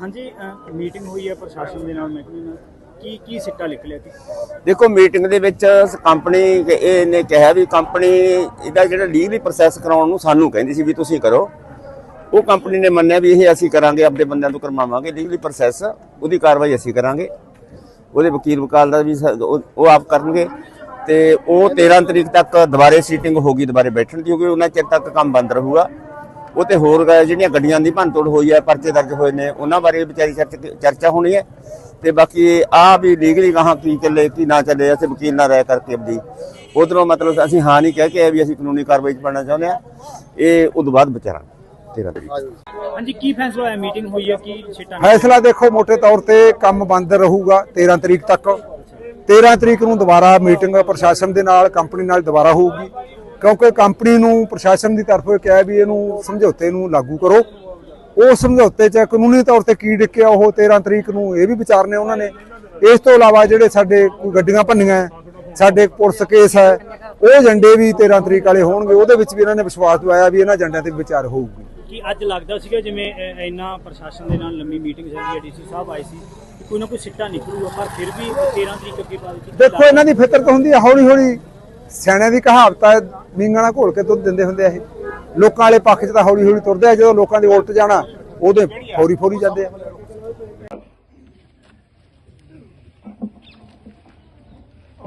ਹਾਂਜੀ ਮੀਟਿੰਗ ਹੋਈ ਹੈ ਪ੍ਰਸ਼ਾਸਨ ਦੇ ਨਾਲ, ਮਹਿਕਮੇ ਨਾਲ। ਕੀ ਕੀ ਸਿੱਟਾ ਨਿਕਲਿਆ ਕਿ ਦੇਖੋ ਮੀਟਿੰਗ ਦੇ ਵਿੱਚ ਕੰਪਨੀ ਇਹ ਕਿਹਾ ਵੀ ਕੰਪਨੀ ਇਹਦਾ ਜਿਹੜਾ ਲੀਗਲੀ ਪ੍ਰੋਸੈਸ ਕਰਾਉਣ ਨੂੰ ਸਾਨੂੰ ਕਹਿੰਦੀ ਸੀ ਵੀ ਤੁਸੀਂ ਕਰੋ। ਉਹ ਕੰਪਨੀ ਨੇ ਮੰਨਿਆ ਵੀ ਇਹ ਅਸੀਂ ਕਰਾਂਗੇ ਆਪਣੇ ਬੰਦਿਆਂ ਤੋਂ ਕਰਵਾਵਾਂਗੇ ਲੀਗਲੀ ਪ੍ਰੋਸੈਸ ਉਹਦੀ ਕਾਰਵਾਈ ਅਸੀਂ ਕਰਾਂਗੇ। ਉਹਦੇ ਵਕੀਲ ਵਕਾਲ ਦਾ ਵੀ ਉਹ ਉਹ ਆਪ ਕਰਨਗੇ। ਤੇ ਉਹ 13 ਤਰੀਕ ਤੱਕ ਦੁਬਾਰੇ ਸੀਟਿੰਗ ਹੋਗੀ ਦੁਬਾਰੇ ਬੈਠਣ ਦੀ ਹੋਗੀ ਉਹਨਾਂ ਚਿਰ ਤੱਕ ਕੰਮ ਬੰਦ ਰਹੂਗਾ। ਉਹ ਤੇ ਹੋਰ ਜਿਹੜੀਆਂ ਗੱਡੀਆਂ ਦੀ ਭੰਨਤੋੜ ਹੋਈ ਹੈ ਪਰਚੇ ਦਰਜ ਹੋਏ ਨੇ ਉਹਨਾਂ ਬਾਰੇ ਵਿਚਾਰੀ ਚਰਚ- ਹੋਣੀ ਹੈ। ਤੇ ਬਾਕੀ ਆ ਵੀ ਲੀਗਲੀ ਕਹਾਂ ਕੀ ਚੱਲੇ ਕੀ ਨਾ ਚੱਲੇ ਅਸੀਂ ਵਕੀਲ ਨਾਲ ਰਾਇ ਕਰਕੇ ਆਪਦੀ ਉਧਰੋਂ ਮਤਲਬ ਅਸੀਂ ਹਾਂ ਨਹੀਂ ਕਹਿ ਕੇ ਵੀ ਅਸੀਂ ਕਾਨੂੰਨੀ ਕਾਰਵਾਈ ਚ ਪਾਉਣਾ ਚਾਹੁੰਦੇ ਆ ਇਹ ਉਦੋਂ ਬਾਅਦ ਵਿਚਾਰਾਂਗੇ 13 ਤਰੀਕ। ਹਾਂਜੀ। ਕੀ ਫੈਸਲਾ ਹੋਇਆ? ਮੀਟਿੰਗ ਹੋਈ ਹੈ ਕੀ ਸਿੱਟਾ ਫੈਸਲਾ ਦੇਖੋ ਮੋٹے ਤੌਰ ਤੇ ਕੰਮ ਬੰਦ ਰਹੂਗਾ 13 ਤਰੀਕ ਤੱਕ। 13 ਤਰੀਕ ਨੂੰ ਦੁਬਾਰਾ ਮੀਟਿੰਗ ਪ੍ਰਸ਼ਾਸਨ ਦੇ ਨਾਲ ਕੰਪਨੀ ਨਾਲ ਦੁਬਾਰਾ ਹੋਊਗੀ। ਕਿਉਂਕਿ ਕੰਪਨੀ ਨੂੰ ਪ੍ਰਸ਼ਾਸਨ ਦੀ ਤਰਫੋਂ ਕਿਹਾ ਵੀ ਇਹਨੂੰ ਸਮਝੌਤੇ ਨੂੰ ਲਾਗੂ ਕਰੋ। ਉਹ ਸਮਝੌਤੇ 'ਚ ਕਾਨੂੰਨੀ ਤੌਰ ਤੇ ਕੀ ਡਿੱਕਿਆ ਉਹ 13 ਤਰੀਕ ਨੂੰ ਇਹ ਵੀ ਵਿਚਾਰਨੇ ਉਹਨਾਂ ਨੇ। ਇਸ ਤੋਂ ਇਲਾਵਾ ਜਿਹੜੇ ਸਾਡੇ ਕੋਈ ਗੱਡੀਆਂ ਭੰਨੀਆਂ ਸਾਡੇ ਪੁਲਿਸ ਕੇਸ ਹੈ ਉਹ ਏਜੰਡੇ ਵੀ 13 ਤਰੀਕ ਵਾਲੇ ਹੋਣਗੇ। ਉਹਦੇ ਵਿੱਚ ਵੀ ਇਹਨਾਂ ਨੇ ਵਿਸ਼ਵਾਸ ਦਿਵਾਇਆ ਵੀ ਇਹਨਾਂ ਏਜੰਡਿਆਂ ਤੇ ਵਿਚਾਰ ਹੋਊਗੀ। ਕੀ ਅੱਜ ਲੱਗਦਾ ਸੀਗਾ ਜਿਵੇਂ ਇੰਨਾ ਪ੍ਰਸ਼ਾਸਨ ਦੇ ਨਾਲ ਲੰਮੀ ਮੀਟਿੰਗ ਚੱਲੀ ਹੈ ਡੀਸੀ ਸਾਹਿਬ ਆਏ ਸੀ ਕੋਈ ਨਾ ਕੋਈ ਸਿੱਟਾ ਨਿਕਲੂਗਾ ਪਰ ਫਿਰ ਵੀ 13 ਤਰੀਕ ਅੱਗੇ ਪਾ ਦਿੱਤੀ ਦੇਖੋ ਇਹਨਾਂ ਦੀ ਫਿਤਰਤ ਹੁੰਦੀ ਹੈ ਹੌਲੀ ਹੌਲੀ ਸਿਆਣਿਆਂ ਦੀ ਕਹਾਵਤ ਹੈ ਮੀਂਗਾਂ ਨਾਲ ਘੋਲ ਕੇ ਦੁੱਧ ਦਿੰਦੇ ਹੁੰਦੇ ਆ ਇਹ। ਲੋਕਾਂ ਵਾਲੇ ਪੱਖ 'ਚ ਤਾਂ ਹੌਲੀ ਹੌਲੀ ਤੁਰਦੇ ਆ, ਜਦੋਂ ਲੋਕਾਂ ਦੇ ਉਲਟ ਜਾਣਾ, ਉਹਦੇ ਫੌਰੀ ਫੌਰੀ ਜਾਂਦੇ ਆ।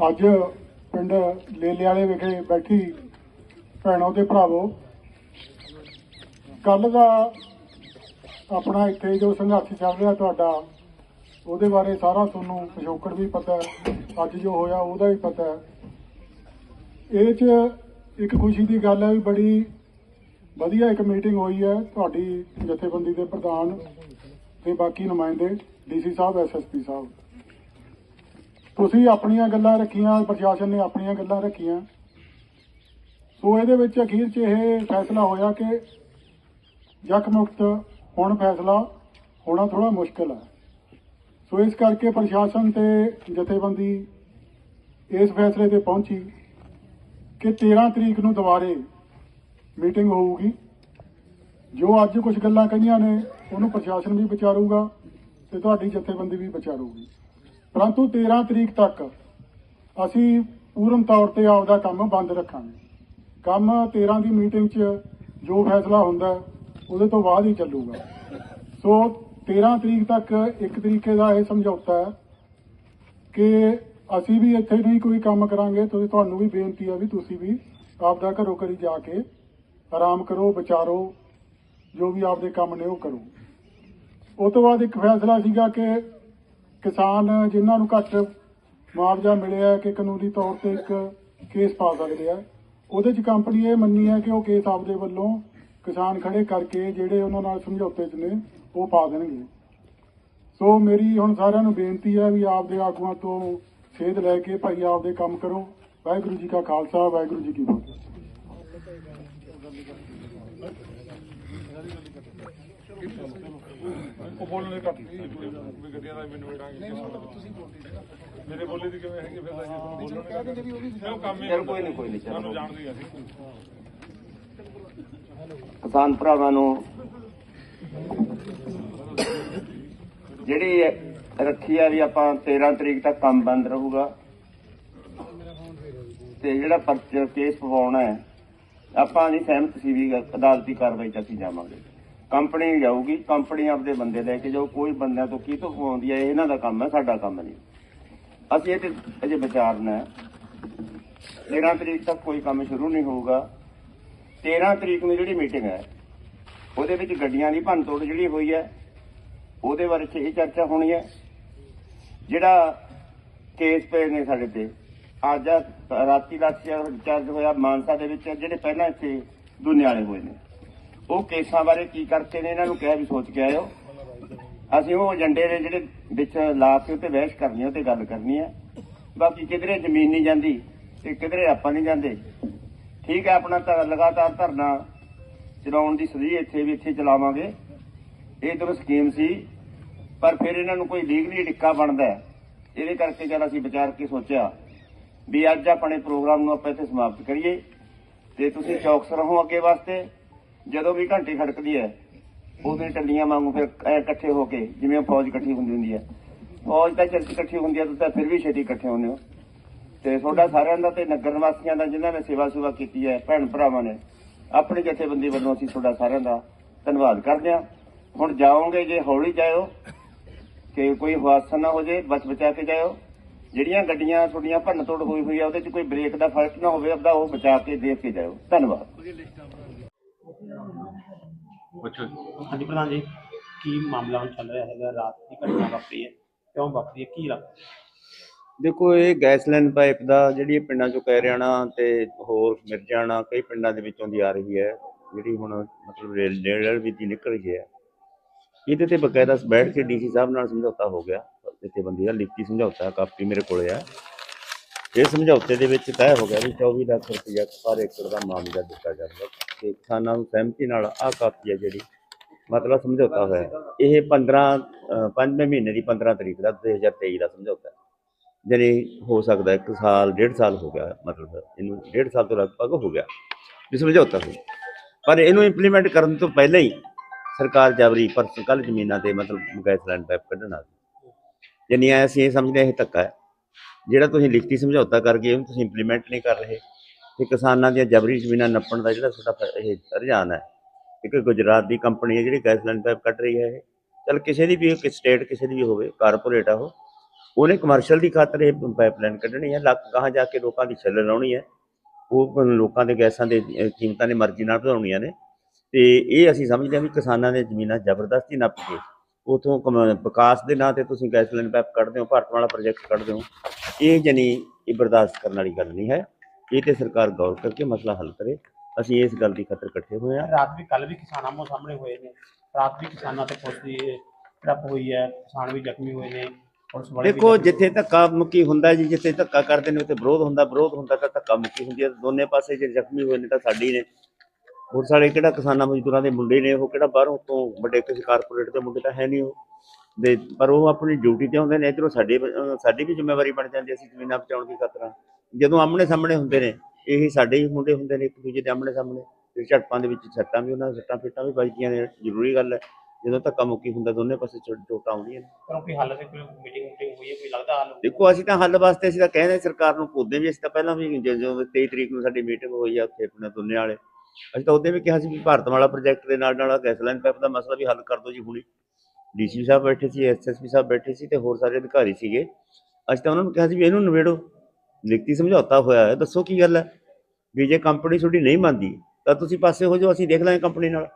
ਅੱਜ ਪਿੰਡ ਲੇਲੇ ਵਾਲੇ ਵਿਖੇ ਬੈਠੀ ਭੈਣੋ ਤੇ ਭਰਾਵੋ। ਕੱਲ ਦਾ ਆਪਣਾ ਇੱਥੇ ਜੋ ਸੰਘਰਸ਼ ਚੱਲ ਰਿਹਾ ਤੁਹਾਡਾ, ਉਹਦੇ ਬਾਰੇ ਸਾਰਾ ਤੁਹਾਨੂੰ ਪਿਛੋਕੜ ਵੀ ਪਤਾ ਅੱਜ ਜੋ ਹੋਇਆ, ਉਹਦਾ ਵੀ ਪਤਾ ਇਹ 'ਚ ਇੱਕ ਖੁਸ਼ੀ ਦੀ ਗੱਲ ਹੈ ਵੀ ਬੜੀ ਵਧੀਆ ਇੱਕ ਮੀਟਿੰਗ ਹੋਈ ਹੈ ਤੁਹਾਡੀ ਜਥੇਬੰਦੀ ਦੇ ਪ੍ਰਧਾਨ ਤੇ ਬਾਕੀ ਨੁਮਾਇੰਦੇ, ਡੀਸੀ ਸਾਹਿਬ ਐਸਐਸਪੀ ਸਾਹਿਬ। ਤੁਸੀਂ ਆਪਣੀਆਂ ਗੱਲਾਂ ਰੱਖੀਆਂ, ਪ੍ਰਸ਼ਾਸਨ ਨੇ ਆਪਣੀਆਂ ਗੱਲਾਂ ਰੱਖੀਆਂ। ਸੋ ਇਹਦੇ ਵਿੱਚ ਅਖੀਰ 'ਚ ਇਹ ਫੈਸਲਾ ਹੋਇਆ ਕਿ ਜਕ ਮੁਕਤ ਹੁਣ ਫੈਸਲਾ ਹੋਣਾ ਥੋੜਾ ਮੁਸ਼ਕਲ ਹੈ। ਸੋ ਇਸ ਕਰਕੇ ਪ੍ਰਸ਼ਾਸਨ ਤੇ ਜਥੇਬੰਦੀ ਇਸ ਫੈਸਲੇ ਤੇ ਪਹੁੰਚੀ। ਕਿ 13 ਤਰੀਕ ਨੂੰ ਦੁਬਾਰੇ ਮੀਟਿੰਗ ਹੋਊਗੀ। ਜੋ ਅੱਜ ਕੁਝ ਗੱਲਾਂ ਕਹੀਆਂ ਨੇ, ਉਹਨੂੰ ਪ੍ਰਸ਼ਾਸਨ ਵੀ ਵਿਚਾਰੂਗਾ ਤੇ ਤੁਹਾਡੀ ਜਥੇਬੰਦੀ ਵੀ ਵਿਚਾਰੂਗੀ। ਪਰੰਤੂ 13 ਤਰੀਕ ਤੱਕ ਅਸੀਂ ਪੂਰਨ ਤੌਰ ਤੇ ਆਪਦਾ ਕੰਮ ਬੰਦ ਰੱਖਾਂਗੇ। ਕੰਮ 13 ਦੀ ਮੀਟਿੰਗ 'ਚ ਜੋ ਫੈਸਲਾ ਹੁੰਦਾ, ਉਹਦੇ ਤੋਂ ਬਾਅਦ ਹੀ ਚੱਲੂਗਾ। ਸੋ 13 ਤਰੀਕ ਤੱਕ ਇੱਕ ਤਰੀਕੇ ਦਾ ਇਹ ਸਮਝੌਤਾ ਹੈ ਕਿ ਅਸੀਂ ਵੀ ਇੱਥੇ ਨਹੀਂ ਕੋਈ ਕੰਮ ਕਰਾਂਗੇ ਤੇ ਤੁਹਾਨੂੰ ਵੀ ਬੇਨਤੀ ਆ ਵੀ ਤੁਸੀਂ ਵੀ ਆਪਦਾ ਘਰੋਂ ਘਰੀ ਜਾ ਕੇ ਆਰਾਮ ਕਰੋ, ਵਿਚਾਰੋ, ਜੋ ਵੀ ਆਪਦੇ ਕੰਮ ਨੇ ਉਹ ਕਰੋ। ਉਸ ਤੋਂ ਬਾਅਦ ਇੱਕ ਫੈਸਲਾ ਸੀਗਾ ਕਿ ਕਿਸਾਨ ਜਿਨ੍ਹਾਂ ਨੂੰ ਘੱਟ ਮੁਆਵਜ਼ਾ ਮਿਲਿਆ ਕਿ ਕਾਨੂੰਨੀ ਤੌਰ ਤੇ ਇੱਕ ਕੇਸ ਪਾ ਸਕਦੇ ਆ, ਉਹਦੇ 'ਚ ਕੰਪਨੀ ਇਹ ਮੰਨੀ ਹੈ ਕਿ ਉਹ ਕੇਸ ਆਪਦੇ ਵੱਲੋਂ ਕਿਸਾਨ ਖੜੇ ਕਰਕੇ ਜਿਹੜੇ ਉਹਨਾਂ ਨਾਲ ਸਮਝੌਤੇ 'ਚ ਨੇ, ਉਹ ਪਾ ਦੇਣਗੇ। ਸੋ ਮੇਰੀ ਹੁਣ ਸਾਰਿਆਂ ਨੂੰ ਬੇਨਤੀ ਹੈ ਵੀ ਆਪਦੇ ਆਗੂਆਂ ਤੋਂ ਸੇਧ ਲੈ ਕੇ ਭਾਈ ਆਪਦੇ ਕੰਮ ਕਰੋ। ਵਾਹਿਗੁਰੂ ਜੀ ਕਾ ਖਾਲਸਾ ਵਾਹਿਗੁਰੂ ਜੀ ਕੀ ਫਤਿਹ। ਉਹ ਬੋਲਣ ਦੇ ਘੱਟ ਵੀ ਗੱਡੀਆਂ ਦਾ ਮੈਨੂੰ ਵੇੜਾਂਗੇ ਮੇਰੇ ਬੋਲੇ ਦੀ ਕਿਵੇਂ ਹੈਗੀ ਫਿਰ ਜੀ ਤੁਹਾਨੂੰ ਬੋਲਣ ਉਹ ਕੰਮ ਹੀ ਚਲ ਕੋਈ ਨਹੀਂ ਕੋਈ ਨਹੀਂ ਸਾਨੂੰ ਚਲੋ ਜਾਣਦੇ ਅਸੀਂ। ਕਿਸਾਨ ਭਰਾਵਾਂ ਨੂੰ ਜਿਹੜੀ ਰੱਖੀ ਆ ਵੀ ਆਪਾਂ 13 ਤਰੀਕ ਤੱਕ ਕੰਮ ਬੰਦ ਰਹੂਗਾ। ਤੇ ਜਿਹੜਾ ਪਰਚ ਕੇਸ ਪਵਾਉਣਾ ਹੈ, ਆਪਾਂ ਦੀ ਸਹਿਮਤ ਸੀ ਵੀ ਅਦਾਲਤੀ ਕਾਰਵਾਈ ਚ ਅਸੀਂ ਜਾਵਾਂਗੇ। ਕੰਪਨੀ ਜਾਊਗੀ, ਕੰਪਨੀ ਆਪਦੇ ਬੰਦੇ ਲੈ ਕੇ ਜਾਓ ਕੋਈ ਬੰਦਿਆਂ ਤੋਂ ਕੀ ਤੋਂ ਪਵਾਉਂਦੀ ਹੈ, ਇਹਨਾਂ ਦਾ ਕੰਮ ਹੈ, ਸਾਡਾ ਕੰਮ ਨਹੀਂ। ਅਸੀਂ ਇਹ ਤੇ ਅਜੇ ਵਿਚਾਰਨਾ ਹੈ 13 ਤਰੀਕ ਤੱਕ ਕੋਈ ਕੰਮ ਸ਼ੁਰੂ ਨਹੀਂ ਹੋਊਗਾ। 13 ਤਰੀਕ ਨੂੰ ਜਿਹੜੀ ਮੀਟਿੰਗ ਹੈ, ਉਹਦੇ ਵਿੱਚ ਗੱਡੀਆਂ ਦੀ ਭੰਨਤੋੜ ਜਿਹੜੀ ਹੋਈ ਹੈ, ਉਹਦੇ ਬਾਰੇ 'ਚ ਇਹ ਚਰਚਾ ਹੋਣੀ ਹੈ। ਜਿਹੜਾ ਕੇਸ ਪਏ ਨੇ ਸਾਡੇ ਤੇ, ਅੱਜ ਆ ਰਾਤੀ ਦਾ ਚਾਰਜ ਹੋਇਆ ਮਾਨਸਾ ਦੇ ਵਿੱਚ, ਜਿਹੜੇ ਪਹਿਲਾਂ ਇੱਥੇ ਦੁਨਿਆਲੇ ਹੋਏ ਨੇ। ਉਹ ਕੇਸਾਂ ਬਾਰੇ ਕੀ ਕਰਕੇ ਨੇ, ਇਹਨਾਂ ਨੂੰ ਕਿਹਾ ਵੀ ਸੋਚ ਕੇ ਆਇਓ। ਅਸੀਂ ਉਹ ਏਜੰਡੇ ਦੇ ਜਿਹੜੇ ਵਿੱਚ ਲਾ ਕੇ ਉੱਤੇ ਬਹਿਸ ਕਰਨੀ ਹੈ ਉੱਤੇ ਗੱਲ ਕਰਨੀ ਹੈ ਬਾਕੀ ਕਿਧਰੇ ਜ਼ਮੀਨ ਨਹੀਂ ਜਾਂਦੀ ਤੇ ਕਿਧਰੇ ਆਪਾਂ ਨਹੀਂ ਜਾਂਦੇ। ਠੀਕ ਹੈ ਆਪਣਾ ਤਾਂ ਲਗਾਤਾਰ ਧਰਨਾ ਚਲਾਉਣ ਦੀ ਸਦੀ ਇੱਥੇ ਵੀ ਇੱਥੇ ਚਲਾਵਾਂਗੇ। ਇਹ ਤਾਂ ਸਕੀਮ ਸੀ ਪਰ ਫਿਰ ਇਹਨਾਂ ਨੂੰ ਕੋਈ ਲੀਗਲੀ ਟਿੱਕਾ ਬਣਦਾ ਹੈ। ਇਹਦੇ ਕਰਕੇ ਜਦ ਅਸੀਂ ਵਿਚਾਰ ਕੇ ਸੋਚਿਆ ਵੀ ਅੱਜ ਆਪਣੇ ਪ੍ਰੋਗਰਾਮ ਨੂੰ ਆਪਾਂ ਇੱਥੇ ਸਮਾਪਤ ਕਰੀਏ ਤੇ ਤੁਸੀਂ ਚੌਕਸ ਰਹੋ ਅੱਗੇ ਵਾਸਤੇ। ਜਦੋਂ ਵੀ ਘੰਟੀ ਖੜਕਦੀ ਹੈ, ਉਹਦੇ ਟੱਲੀਆਂ ਵਾਂਗੂ ਫਿਰ ਇਕੱਠੇ ਹੋ ਕੇ, ਜਿਵੇਂ ਫੌਜ ਇਕੱਠੀ ਹੁੰਦੀ ਹੁੰਦੀ ਹੈ। ਫੌਜ ਤਾਂ ਚਰਚ ਇਕੱਠੀ ਹੁੰਦੀ ਹੈ, ਤੁਸੀਂ ਤਾਂ ਫਿਰ ਵੀ ਛੇਤੀ ਇਕੱਠੇ ਹੁੰਦੇ ਹੋ। ਤੇ ਤੁਹਾਡਾ ਸਾਰਿਆਂ ਦਾ ਤੇ ਨਗਰ ਨਿਵਾਸੀਆਂ ਦਾ ਜਿਨ੍ਹਾਂ ਨੇ ਸੇਵਾ ਸੁਵਾ ਕੀਤੀ ਹੈ, ਭੈਣ ਭਰਾਵਾਂ ਨੇ, ਆਪਣੀ ਜਥੇਬੰਦੀ ਵੱਲੋਂ ਅਸੀਂ ਤੁਹਾਡਾ ਸਾਰਿਆਂ ਦਾ ਧੰਨਵਾਦ ਕਰਦੇ ਹਾਂ। ਹੁਣ ਜਾਓਗੇ, ਜੇ ਹੌਲੀ ਜਾਇਓ ਕਿ ਕੋਈ ਹਾਦਸਾ ਨਾ ਹੋ ਜੇ ਬਚ ਬਚਾ ਕੇ ਜਾਇਓ। ਜਿਹੜੀਆਂ ਗੱਡੀਆਂ ਤੁਹਾਡੀਆਂ ਭੰਨ ਤੋੜ ਹੋਈ ਹੋਈ ਆ ਉਹਦੇ 'ਚ ਕੋਈ ਬ੍ਰੇਕ ਦਾ ਫਲਟ ਨਾ ਹੋਵੇ ਆਪਦਾ ਉਹ ਬਚਾ ਕੇ ਦੇਖ ਕੇ ਜਾਇਓ। ਧੰਨਵਾਦ। ਪੁੱਛੋ ਹਾਂਜੀ ਪ੍ਰਧਾਨ ਜੀ ਕੀ ਮਾਮਲਾ ਹੁਣ ਚੱਲ ਰਿਹਾ ਹੈਗਾ? ਰਾਤ ਦੀ ਘਟਨਾ ਵਾਪਰੀ ਹੈ। ਕਿਉਂ ਵਾਪਰੀ ਹੈ? ਕੀ ਲੱਗਦਾ ਦੇਖੋ ਇਹ ਗੈਸ ਲਾਈਨ ਪਾਈਪ ਦਾ ਜਿਹੜੀ ਇਹ ਪਿੰਡਾਂ ਚੋਂ ਕਹਿਰਿਆਣਾ ਤੇ ਹੋਰ ਮਿਰਜਾਣਾ ਕਈ ਪਿੰਡਾਂ ਦੇ ਵਿੱਚੋਂ ਦੀ ਆ ਰਹੀ ਹੈ। ਜਿਹੜੀ ਹੁਣ ਮਤਲਬ ਰੇਲ ਰੇਲ ਵੀ ਦੀ ਨਿਕਲ ਰਹੀ ਹੈ। ਇਹਦੇ ਤੇ ਬਕਾਇਦਾ ਬੈਠ ਕੇ ਡੀਸੀ ਸਾਹਿਬ ਨਾਲ ਸਮਝੌਤਾ ਹੋ ਗਿਆ। ਜਥੇਬੰਦੀ ਬੰਦੀ ਦਾ ਲਿਖਤੀ ਸਮਝੌਤਾ, ਕਾਪੀ ਮੇਰੇ ਕੋਲੇ ਆ। ਇਹ ਸਮਝੌਤੇ ਦੇ ਵਿੱਚ ਤੈਅ ਹੋ ਗਿਆ ਵੀ 24 ਲੱਖ ਰੁਪਇਆ ਪਰ ਏਕੜ ਦਾ ਮਾਮਲਾ ਦਿੱਤਾ ਜਾਵੇਗਾ ਤੇ ਕਿਸਾਨਾਂ ਨੂੰ ਸਹਿਮਤੀ ਨਾਲ ਆਹ ਕਾਪੀ ਹੈ ਜਿਹੜੀ, ਮਤਲਬ ਸਮਝੌਤਾ ਹੋਇਆ। ਇਹ 15 ਪੰਜਵੇਂ ਮਹੀਨੇ ਦੀ 15 ਤਰੀਕ ਦਾ 2023 ਦਾ ਸਮਝੌਤਾ ਹੈ। ਹੋ ਸਕਦਾ ਇੱਕ ਸਾਲ, ਡੇਢ ਸਾਲ ਹੋ ਗਿਆ, ਮਤਲਬ ਇਹਨੂੰ ਡੇਢ ਸਾਲ ਤੋਂ ਲਗਭਗ ਹੋ ਗਿਆ ਵੀ ਸਮਝੌਤਾ ਸੀ ਪਰ ਇਹਨੂੰ ਇੰਪਲੀਮੈਂਟ ਕਰਨ ਤੋਂ ਪਹਿਲਾਂ ਹੀ ਸਰਕਾਰ ਜਬਰੀ ਪਰ ਕੱਲ ਜ਼ਮੀਨਾਂ ਤੇ ਮਤਲਬ ਗੈਸ ਲਾਈਨ ਪਾਈਪ ਕੱਢਣ ਆ ਗਈ ਅਸੀਂ ਇਹ ਸਮਝਦੇ ਹਾਂ, ਇਹ ਧੱਕਾ ਹੈ। ਜਿਹੜਾ ਤੁਸੀਂ ਲਿਖਤੀ ਸਮਝੌਤਾ ਕਰਕੇ ਉਹਨੂੰ ਤੁਸੀਂ ਇੰਪਲੀਮੈਂਟ ਨਹੀਂ ਕਰ ਰਹੇ, ਤੇ ਕਿਸਾਨਾਂ ਦੀਆਂ ਜਬਰੀ ਜ਼ਮੀਨਾਂ ਨੱਪਣ ਦਾ ਜਿਹੜਾ ਤੁਹਾਡਾ ਇਹ ਰੁਝਾਨ ਹੈ। ਇੱਕ ਗੁਜਰਾਤ ਦੀ ਕੰਪਨੀ ਹੈ ਜਿਹੜੀ ਗੈਸ ਲਾਈਨ ਪਾਈਪ ਕੱਢ ਰਹੀ ਹੈ ਇਹ। ਚਲ ਕਿਸੇ ਦੀ ਵੀ ਸਟੇਟ ਕਿਸੇ ਦੀ ਵੀ ਹੋਵੇ, ਕਾਰਪੋਰੇਟ ਆ ਉਹ, ਉਹਨੇ ਕਮਰਸ਼ੀਅਲ ਦੀ ਖਾਤਰ ਇਹ ਪਾਈਪਲਾਈਨ ਕੱਢਣੀ ਹੈ। ਲੱਕ ਗਾਹਾਂ ਜਾ ਕੇ ਲੋਕਾਂ ਦੀ ਛੱਲ ਲਾਉਣੀ ਹੈ। ਉਹ ਲੋਕਾਂ ਦੇ ਗੈਸਾਂ ਦੇ ਕੀਮਤਾਂ ਨੇ ਮਰਜ਼ੀ ਨਾਲ ਵਧਾਉਣੀਆਂ ਨੇ। ਤੇ ਇਹ ਅਸੀਂ ਸਮਝਦੇ ਹਾਂ ਵੀ ਕਿਸਾਨਾਂ ਦੇ ਜ਼ਮੀਨਾਂ ਜ਼ਬਰਦਸਤੀ ਨੱਪ ਕੇ ਉਥੋਂ ਵਿਕਾਸ ਦੇ ਨਾਂ ਤੇ ਤੁਸੀਂ ਗੈਸ ਲਾਈਨ ਪਾਈਪ ਕੱਢਦੇ ਹੋ ਭਾਰਤ ਵਾਲਾ ਪ੍ਰੋਜੈਕਟ ਕੱਢਦੇ ਹੋ। ਇਹ ਜਨੀ ਇਹ ਬਰਦਾਸ਼ਤ ਕਰਨ ਵਾਲੀ ਗੱਲ ਨਹੀਂ ਹੈ। ਇਹ ਤੇ ਸਰਕਾਰ ਗੌਰ ਕਰਕੇ ਮਸਲਾ ਹੱਲ ਕਰੇ। ਅਸੀਂ ਇਸ ਗੱਲ ਦੀ ਖਾਤਰ ਇਕੱਠੇ ਹੋਏ ਹਾਂ। ਰਾਤ ਵੀ ਕੱਲ ਵੀ ਕਿਸਾਨ ਆਮੋ ਸਾਹਮਣੇ ਹੋਏ ਨੇ। ਰਾਤ ਵੀ ਕਿਸਾਨਾਂ ਤੇ ਪੁਲਿਸ ਦੀ ਟੱਪ ਹੋਈ ਹੈ। ਕਿਸਾਨ ਵੀ ਜ਼ਖਮੀ ਹੋਏ ਨੇ। ਦੇਖੋ ਜਿੱਥੇ ਧੱਕਾ ਮੁੱਕੀ ਹੁੰਦਾ ਜੀ ਜਿੱਥੇ ਧੱਕਾ ਕਰਦੇ ਨੇ ਉੱਥੇ ਵਿਰੋਧ ਹੁੰਦਾ। ਵਿਰੋਧ ਹੁੰਦਾ ਤਾਂ ਧੱਕਾ ਮੁੱਕੀ ਹੁੰਦੀ ਹੈ। ਦੋਨੇ ਪਾਸੇ ਜੇ ਜ਼ਖਮੀ ਹੋਏ ਨੇ ਤਾਂ ਸਾਡੀ ਨੇ ਹੋਰ ਸਾਡੇ ਕਿਹੜਾ ਕਿਸਾਨਾਂ ਮਜ਼ਦੂਰਾਂ ਦੇ ਮੁੰਡੇ ਨੇ ਉਹ ਕਿਹੜਾ ਬਾਹਰੋਂ ਤੋਂ ਵੱਡੇ ਕਿਸੇ ਕਾਰਪੋਰੇਟ ਦੇ ਮੁੰਡੇ ਤਾਂ ਹੈ ਨਹੀਂ ਉਹ। ਦੇ ਪਰ ਉਹ ਆਪਣੀ ਡਿਊਟੀ ਤੇ ਹੁੰਦੇ ਨੇ ਇਧਰੋਂ ਸਾਡੇ ਸਾਡੀ ਵੀ ਜ਼ਿੰਮੇਵਾਰੀ ਬਣ ਜਾਂਦੀ ਅਸੀਂ ਜ਼ਮੀਨਾਂ ਬਚਾਉਣ ਦੀ ਖਾਤਰ। ਜਦੋਂ ਆਮਣੇ ਸਾਹਮਣੇ ਹੁੰਦੇ ਨੇ ਇਹੀ ਸਾਡੇ ਹੀ ਮੁੰਡੇ ਹੁੰਦੇ ਨੇ ਇੱਕ ਦੂਜੇ ਦੇ ਆਮਣੇ ਸਾਹਮਣੇ। ਤੇ ਝਟਪਾਂ ਦੇ ਵਿੱਚ ਸੱਟਾਂ ਵੀ ਉਹਨਾਂ ਸੱਟਾਂ ਫੇਟਾਂ ਵੀ ਵੱਜਦੀਆਂ ਨੇ ਜ਼ਰੂਰੀ ਗੱਲ ਹੈ। ਜਦੋਂ ਧੱਕਾ ਮੁੱਕੀ ਹੁੰਦਾ ਦੋਨੇ ਪਾਸੇ ਚੋਟ ਆਉਂਦੀਆਂ ਨੇ। ਕਰੋ ਕੋਈ ਹੱਲ ਤੇ ਕੋਈ ਮੀਟਿੰਗ ਮੀਟਿੰਗ ਹੋਈ ਹੈ ਕੋਈ ਲੱਗਦਾ ਹੱਲ? ਦੇਖੋ ਅਸੀਂ ਤਾਂ ਹੱਲ ਵਾਸਤੇ ਅਸੀਂ ਤਾਂ ਕਹਿੰਦੇ ਸਰਕਾਰ ਨੂੰ ਪੁੱਛਦੇ ਵੀ ਅਸੀਂ ਤਾਂ ਪਹਿਲਾਂ ਵੀ ਜਦੋਂ 23 ਤਰੀਕ ਨੂੰ ਸਾਡੀ ਮੀਟਿੰਗ ਹੋਈ ਆ ਉੱਥੇ ਆਪਣੇ ਦੁੰਨੇ ਵਾਲੇ। ਅਸੀਂ ਤਾਂ ਉਹਦੇ ਵੀ ਕਿਹਾ ਸੀ ਵੀ ਭਾਰਤ ਪ੍ਰੋਜੈਕਟ ਦੇ ਨਾਲ ਨਾਲ ਗੈਸ ਪਾਈਪ ਦਾ ਮਸਲਾ ਵੀ ਹੱਲ ਕਰ ਦਿਓ ਜੀ ਹੁਣੀ। ਡੀਸੀ ਸਾਹਿਬ ਬੈਠੇ ਸੀ ਐਸਐਸਪੀ ਸਾਹਿਬ ਬੈਠੇ ਸੀ ਤੇ ਹੋਰ ਸਾਰੇ ਅਧਿਕਾਰੀ ਸੀਗੇ। ਅਸੀਂ ਤਾਂ ਉਹਨਾਂ ਨੂੰ ਕਿਹਾ ਸੀ ਵੀ ਇਹਨੂੰ ਨਿਬੇੜੋ। ਲਿਖਤੀ ਸਮਝੌਤਾ ਹੋਇਆ ਹੈ, ਦੱਸੋ ਕੀ ਗੱਲ ਹੈ? ਵੀ ਜੇ ਕੰਪਨੀ ਤੁਹਾਡੀ ਨਹੀਂ ਮੰਨਦੀ, ਤਾਂ ਤੁਸੀਂ ਪਾਸੇ ਹੋ ਜਾਓ, ਅਸੀਂ ਦੇਖ ਲਾਂਗੇ ਕੰਪਨੀ ਨਾਲ।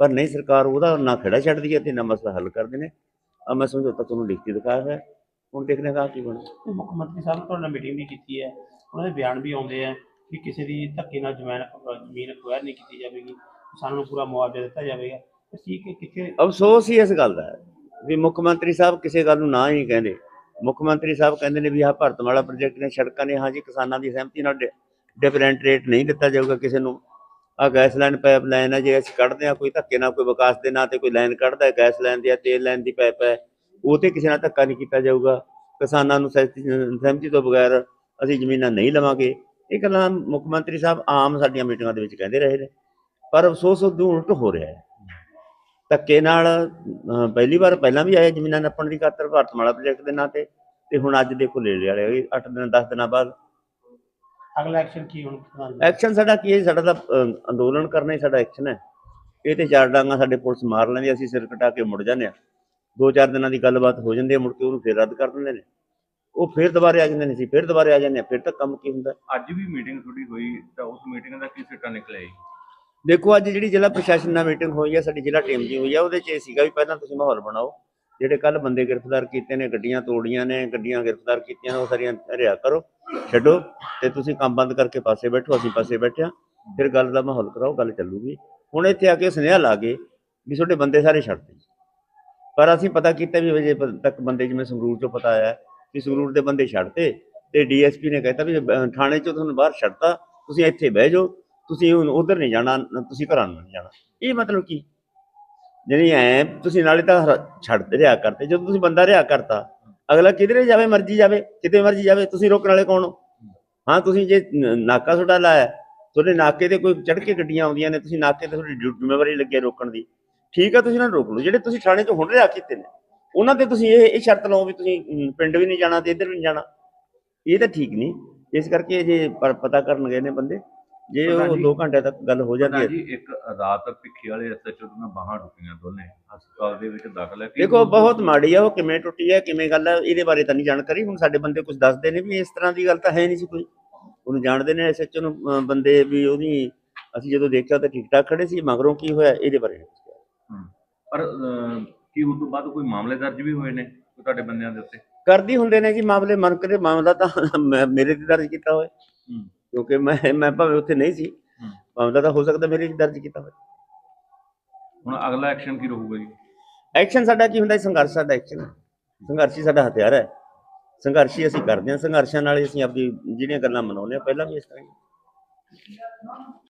ਪਰ ਨਹੀਂ ਸਰਕਾਰ ਉਹਦਾ ਨਾ ਖੜਾ ਛੱਡਦੀ ਹੈ ਤੇ ਨਾ ਮਸਲਾ ਹੱਲ ਕਰਦੇ ਨੇ। ਆ ਮੈਂ ਸਮਝੌਤਾ ਤੁਹਾਨੂੰ ਲਿਖਤੀ ਦਿਖਾਇਆ ਹੈ ਹੁਣ ਦੇਖਦੇ ਹਾਂ ਕੀ ਬਣਦਾ। ਮੁੱਖ ਮੰਤਰੀ ਸਾਹਿਬ ਨੇ ਤੁਹਾਡੇ ਨਾਲ ਮੀਟਿੰਗ ਵੀ ਕੀਤੀ ਹੈ। ਉਹਨਾਂ ਦੇ ਬਿਆਨ ਵੀ ਆਉਂਦੇ ਆ। ਕਿ ਕਿਸੇ ਦੀ ਧੱਕੇ ਨਾਲ ਜ਼ਮੀਨ ਜ਼ਮੀਨ ਅਕਵਾਇਰ ਨਹੀਂ ਕੀਤੀ ਜਾਵੇਗੀ ਕਿਸਾਨਾਂ ਨੂੰ ਪੂਰਾ ਮੁਆਵਜ਼ਾ ਦਿੱਤਾ ਜਾਵੇਗਾ। ਤੇ ਠੀਕ ਕਿੱਥੇ ਅਫਸੋਸ ਹੀ ਇਸ ਗੱਲ ਦਾ ਹੈ ਵੀ ਮੁੱਖ ਮੰਤਰੀ ਸਾਹਿਬ ਕਿਸੇ ਗੱਲ ਨੂੰ ਨਾ ਹੀ ਕਹਿੰਦੇ। ਮੁੱਖ ਮੰਤਰੀ ਸਾਹਿਬ ਕਹਿੰਦੇ ਨੇ ਵੀ ਆਹ ਭਾਰਤ ਪ੍ਰੋਜੈਕਟ ਨੇ ਸੜਕਾਂ ਨੇ ਹਾਂਜੀ ਕਿਸਾਨਾਂ ਦੀ ਸਹਿਮਤੀ ਨਾਲ ਡਿਫਰੈਂਟ ਰੇਟ ਨਹੀਂ ਦਿੱਤਾ ਜਾਊਗਾ ਕਿਸੇ ਨੂੰ। ਆ ਗੈਸ ਲਾਈਨ ਪਾਈਪ ਲਾਈਨ ਹੈ, ਜੇ ਅਸੀਂ ਕੱਢਦੇ ਆ ਕੋਈ ਧੱਕੇ ਨਾਲ ਕੋਈ ਵਿਕਾਸ ਦੇ ਨਾਂ ਤੇ ਕੋਈ ਲਾਈਨ ਕੱਢਦਾ ਹੈ ਗੈਸ ਲਾਈਨ ਦੀ ਜਾਂ ਤੇਲ ਲਾਈਨ ਦੀ ਪਾਈਪ ਹੈ, ਉਹ ਤੇ ਕਿਸੇ ਨਾਲ ਧੱਕਾ ਨਹੀਂ ਕੀਤਾ ਜਾਊਗਾ। ਕਿਸਾਨਾਂ ਨੂੰ ਸਹਿਮਤੀ ਸਹਿਮਤੀ ਤੋਂ ਬਗੈਰ ਅਸੀਂ ਜ਼ਮੀਨਾਂ ਨਹੀਂ ਲਵਾਂਗੇ। ਇਹ ਗੱਲਾਂ ਮੁੱਖ ਮੰਤਰੀ ਸਾਹਿਬ ਆਮ ਸਾਡੀਆਂ ਮੀਟਿੰਗਾਂ ਦੇ ਵਿੱਚ ਕਹਿੰਦੇ ਰਹੇ ਨੇ। ਪਰ ਅਫਸੋਸ ਉਦੋਂ ਉਲਟ ਹੋ ਰਿਹਾ ਹੈ। ਧੱਕੇ ਨਾਲ ਪਹਿਲੀ ਵਾਰ ਪਹਿਲਾਂ ਵੀ ਆਏ ਜ਼ਮੀਨਾਂ ਨੱਪਣ ਦੀ ਖਾਤਰ ਭਾਰਤਮਾਲਾ ਪ੍ਰੋਜੈਕਟ ਦੇ ਨਾਂ ਤੇ ਤੇ ਹੁਣ ਅੱਜ ਦੇਖੋ ਲੈ ਲਿਆ ਵਾਲੇ 8 ਦਿਨ 10 ਦਿਨਾਂ ਬਾਅਦ। ਅਗਲਾ ਐਕਸ਼ਨ ਕੀ ਹੁਣ? ਐਕਸ਼ਨ ਸਾਡਾ ਕੀ ਹੈ ਸਾਡਾ ਤਾਂ ਅੰਦੋਲਨ ਕਰਨਾ ਹੀ ਸਾਡਾ ਐਕਸ਼ਨ ਹੈ। ਇਹ ਤੇ ਚਾਰ ਡਾਂਗਾ ਸਾਡੇ ਪੁਲਿਸ ਮਾਰ ਲੈਂਦੀ ਅਸੀਂ ਸਿਰ ਕਟਾ ਕੇ ਮੁੜ ਜਾਂਦੇ ਆ ਦੋ ਚਾਰ ਦਿਨਾਂ ਦੀ ਗੱਲਬਾਤ ਹੋ ਜਾਂਦੀ ਹੈ ਮੁੜ ਕੇ ਉਹਨੂੰ ਫੇਰ ਰੱਦ ਕਰ ਦਿੰਦੇ ਨੇ। ਉਹ ਫੇਰ ਦੁਬਾਰੇ ਆ ਜਾਂਦੇ ਨੇ ਸੀ ਫੇਰ ਦੁਬਾਰੇ ਆ ਜਾਂਦੇ ਆ ਫਿਰ ਤਾਂ ਕੰਮ ਕੀ ਹੁੰਦਾ। ਅੱਜ ਵੀ ਮੀਟਿੰਗ ਤੁਹਾਡੀ ਹੋਈ ਤਾਂ ਉਸ ਮੀਟਿੰਗ ਦਾ ਕੀ ਸਿੱਟਾ ਨਿਕਲਿਆ ਜੀ? ਦੇਖੋ ਅੱਜ ਜਿਹੜੀ ਜ਼ਿਲ੍ਹਾ ਪ੍ਰਸ਼ਾਸਨ ਨਾਲ ਮੀਟਿੰਗ ਹੋਈ ਹੈ ਸਾਡੀ ਜ਼ਿਲ੍ਹਾ ਟੀਮ ਦੀ ਹੋਈ ਹੈ ਉਹਦੇ 'ਚ ਇਹ ਸੀਗਾ ਵੀ ਪਹਿਲਾਂ ਤੁਸੀਂ ਮਾਹੌਲ ਬਣਾਓ। ਜਿਹੜੇ ਕੱਲ ਬੰਦੇ ਗ੍ਰਿਫਤਾਰ ਕੀਤੇ ਨੇ ਗੱਡੀਆਂ ਤੋੜੀਆਂ ਨੇ ਗੱਡੀਆਂ ਗ੍ਰਿਫਤਾਰ ਕੀਤੀਆਂ ਨੇ ਉਹ ਸਾਰੀਆਂ ਰਿਆ ਕਰੋ ਛੱਡੋ ਤੇ ਤੁਸੀਂ ਕੰਮ ਬੰਦ ਕਰਕੇ ਪਾਸੇ ਬੈਠੋ ਅਸੀਂ ਪਾਸੇ ਬੈਠੇ ਹਾਂ ਫਿਰ ਗੱਲ ਦਾ ਮਾਹੌਲ ਕਰਾਓ ਗੱਲ ਚੱਲੂਗੀ। ਹੁਣ ਇੱਥੇ ਆ ਕੇ ਸੁਨੇਹਾ ਲਾ ਗਏ ਵੀ ਤੁਹਾਡੇ ਬੰਦੇ ਸਾਰੇ ਛੱਡ ਦਿੱਤੇ ਪਰ ਅਸੀਂ ਪਤਾ ਕੀਤਾ ਵੀ ਵਜੇ ਤੱਕ ਬੰਦੇ ਜਿਵੇਂ ਸੰਗਰੂਰ ਤੋਂ ਪਤਾ ਆਇਆ ਵੀ ਸੰਗਰੂਰ ਦੇ ਬੰਦੇ ਛੱਡਤੇ ਤੇ ਡੀਐਸਪੀ ਨੇ ਕਹਿਤਾ ਵੀ ਅਹ, ਥਾਣੇ ਚੋਂ ਤੁਹਾਨੂੰ ਬਾਹਰ ਛੱਡਤਾ ਤੁਸੀਂ ਇੱਥੇ ਬਹਿ ਜਾਓ ਤੁਸੀਂ ਹੁਣ ਉਧਰ ਨਹੀਂ ਜਾਣਾ ਤੁਸੀਂ ਘਰਾਂ ਨੂੰ ਨਹੀਂ ਜਾਣਾ। ਇਹ ਮਤਲਬ ਕੀ? ਜਿਹੜੀ ਐ ਤੁਸੀਂ ਨਾਲੇ ਤਾਂ ਛੱਡ ਰਿਹਾ ਕਰਤੇ ਜਦੋਂ ਤੁਸੀਂ ਬੰਦਾ ਰਿਹਾ ਕਰਤਾ ਅਗਲਾ ਕਿਧਰੇ ਜਾਵੇ ਮਰਜ਼ੀ ਜਾਵੇ ਕਿਤੇ ਮਰਜ਼ੀ ਜਾਵੇ ਤੁਸੀਂ ਰੋਕਣ ਵਾਲੇ ਕੌਣ ਹੋ? ਹਾਂ ਤੁਸੀਂ ਜੇ ਨਾਕਾ ਤੁਹਾਡਾ ਲਾਇਆ ਤੁਹਾਡੇ ਨਾਕੇ ਤੇ ਕੋਈ ਚੜ ਕੇ ਗੱਡੀਆਂ ਆਉਂਦੀਆਂ ਨੇ ਤੁਸੀਂ ਨਾਕੇ ਤੇ ਤੁਹਾਡੀ ਡਿਊ- ਜ਼ਿੰਮੇਵਾਰੀ ਲੱਗੀ ਰੋਕਣ ਦੀ। ਠੀਕ ਆ ਤੁਸੀਂ ਨਾ ਰੋਕ ਲਓ ਜਿਹੜੇ ਤੁਸੀਂ ਥਾਣੇ 'ਚ ਹੁਣ ਰਿਆ ਕੀਤੇ ਨੇ। ਉਹਨਾਂ ਤੇ ਤੁਸੀਂ ਇਹ ਇਹ ਸ਼ਰਤ ਲਾਓ ਵੀ ਤੁਸੀਂ ਅਮ, ਪਿੰਡ ਵੀ ਨਹੀਂ ਜਾਣਾ ਤੇ ਇੱਧਰ ਵੀ ਨਹੀਂ ਜਾਣਾ। ਇਹ ਤਾਂ ਠੀਕ ਨਹੀਂ। ਇਸ ਕਰਕੇ ਜੇ ਪ- ਪਤਾ ਕਰਨ ਗਏ ਨੇ ਬੰਦੇ ਜੇ ਪ੍ਰਧਾਨ ਉਹ ਜੀ- 2 ਘੰਟੇ ਤੱਕ ਗੱਲ ਹੋ ਜਾਂਦੀ ਹੈ। ਜੀ ਇੱਕ ਰਾਤ ਭਿੱਖੀ ਵਾਲੇ ਐਸਐਚਓ ਦੀਆਂ ਬਾਹਾਂ ਟੁੱਟੀਆਂ ਦੋਨੇ। ਹਸਪਤਾਲ ਦੇ ਵਿੱਚ ਦਾਖਲ ਹੈ। ਕੀ ਦੇਖੋ ਬਹੁਤ ਮਾੜੀ ਆ ਉਹ ਕਿਵੇਂ ਟੁੱਟੀ ਹੈ ਕਿਵੇਂ ਗੱਲ ਹੈ ਇਹਦੇ ਬਾਰੇ ਤਾਂ ਨਹੀਂ ਜਾਣਕਾਰੀ। ਹੁਣ ਸਾਡੇ ਬੰਦੇ ਕੁਝ ਦੱਸਦੇ ਨੇ ਵੀ ਇਸ ਤਰ੍ਹਾਂ ਦੀ ਗੱਲ ਤਾਂ ਹੈ ਨਹੀਂ ਸੀ ਕੋਈ। ਉਹਨੂੰ ਜਾਣਦੇ ਨੇ ਐਸਐਚਓ ਨੂੰ ਅਹ, ਬੰਦੇ ਵੀ ਉਹਦੀ ਅਸੀਂ ਜਦੋਂ ਦੇਖਿਆ ਤਾਂ ਠੀਕ ਠਾਕ ਖੜੇ ਸੀ ਮਗਰੋਂ ਕੀ ਹੋਇਆ ਇਹਦੇ ਬਾਰੇ ਨਹੀਂ ਪਰ ਅਹ, ਕੀ ਉਸ ਤੋਂ ਬਾਅਦ ਕੋਈ ਮਾਮਲੇ ਦਰਜ ਵੀ ਹੋਏ ਨੇ ਕੋਈ ਤੁਹਾਡੇ ਬੰਦਿਆਂ ਦੇ ਉੱਤੇ? ਕਰਦੀ ਹੁੰਦੇ ਨੇ ਜੀ ਮਾਮਲੇ ਮਨ ਕਰੇ ਮਾਮਲਾ ਤਾਂ ਮੈਂ- ਮੇਰੇ ਤੇ ਦਰਜ ਕੀਤਾ ਹੋਇਆ। ਕਿਉਂਕਿ ਮੈਂ ਮੈਂ ਭਾਵੇਂ ਉੱਥੇ ਨਹੀਂ ਸੀ। ਮਾਮਲਾ ਤਾਂ ਹੋ ਸਕਦਾ ਮੇਰੇ ਤੇ ਦਰਜ ਕੀਤਾ ਹੋਇਆ। ਹੁਣ ਅਗਲਾ ਐਕਸ਼ਨ ਕੀ ਰਹੂਗਾ ਜੀ? ਐਕਸ਼ਨ ਸਾਡਾ ਕੀ ਹੁੰਦਾ ਹੈ ਸੰਘਰਸ਼ ਸਾਡਾ ਐਕਸ਼ਨ ਹੈ। ਸੰਘਰਸ਼ ਹੀ ਸਾਡਾ ਹਥਿਆਰ ਹੈ। ਸੰਘਰਸ਼ ਹੀ ਅਸੀਂ ਕਰਦੇ ਹਾਂ। ਸੰਘਰਸ਼ਾਂ ਨਾਲ ਹੀ ਅਸੀਂ ਆਪਦੀ ਜਿਹੜੀਆਂ ਗੱਲਾਂ ਮਨਾਉਂਦੇ ਹਾਂ। ਪਹਿਲਾਂ ਵੀ ਇਸ ਤਰ੍ਹਾਂ ਹੀ।